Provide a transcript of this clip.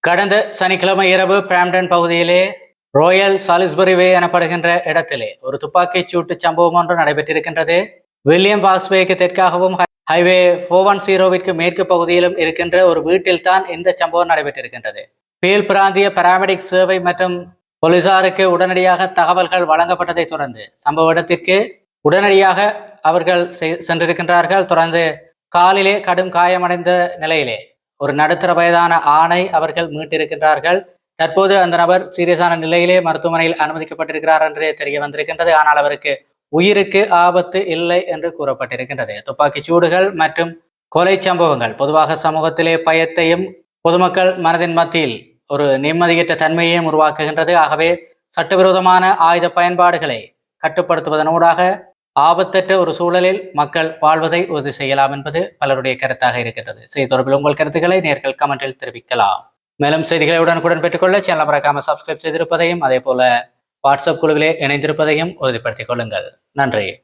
கடந்த சனிக்கிழமை இரவு பிராம்டன் பகுதியிலே ராயல் சாலிஸ்பரிவே எனப்படுகின்ற இடத்திலே ஒரு துப்பாக்கிச் சூட்டு சம்பவம் ஒன்று நடைபெற்றிருக்கின்றது. வில்லியம் பாக்ஸ்வேக்கு தெற்காகவும் ஹைவே ஃபோர் ஒன் ஜீரோவிற்கு மேற்கு பகுதியிலும் இருக்கின்ற ஒரு வீட்டில் தான் இந்த சம்பவம் நடைபெற்றிருக்கின்றது. பீல் பிராந்திய பராமெடிக் சேவை மற்றும் போலீசாருக்கு உடனடியாக தகவல்கள் வழங்கப்பட்டதை தொடர்ந்து சம்பவ இடத்திற்கு உடனடியாக அவர்கள் செ- சென்றிருக்கின்றார்கள். தொடர்ந்து காலிலே கடும் காயமடைந்த நிலையிலே ஒரு நடுத்தர வயதான ஆணை அவர்கள் மீட்டிருக்கின்றார்கள். தற்போது அந்த நபர் சீரியஸான நிலையிலே மருத்துவமனையில் அனுமதிக்கப்பட்டிருக்கிறார் என்று தெரிய வந்திருக்கின்றது. ஆனால் அவருக்கு உயிருக்கு ஆபத்து இல்லை என்று கூறப்பட்டிருக்கின்றது. துப்பாக்கிச் சூடுகள் மற்றும் கொலை சம்பவங்கள் பொதுவாக சமூகத்திலே பயத்தையும் பொதுமக்கள் மனதின் மத்தியில் ஒரு நிம்மதியற்ற தன்மையையும் உருவாக்குகின்றது. ஆகவே சட்டவிரோதமான ஆயுத பயன்பாடுகளை கட்டுப்படுத்துவதனூடாக ஆபத்தற்ற ஒரு சூழலில் மக்கள் வாழ்வதை உறுதி செய்யலாம் என்பது பலருடைய கருத்தாக இருக்கின்றது. செய்தி தொடர்பில் உங்கள் கருத்துக்களை நேர்கள் கமெண்டில் தெரிவிக்கலாம். மேலும் செய்திகளை உடனுக்குடன் பெற்றுக்கொள்ள சேனல் மறக்காம சப்ஸ்கிரைப் செய்திருப்பதையும் அதே போல வாட்ஸ்அப் குழுவிலே இணைந்திருப்பதையும் உறுதிப்படுத்திக் கொள்ளுங்கள். நன்றி.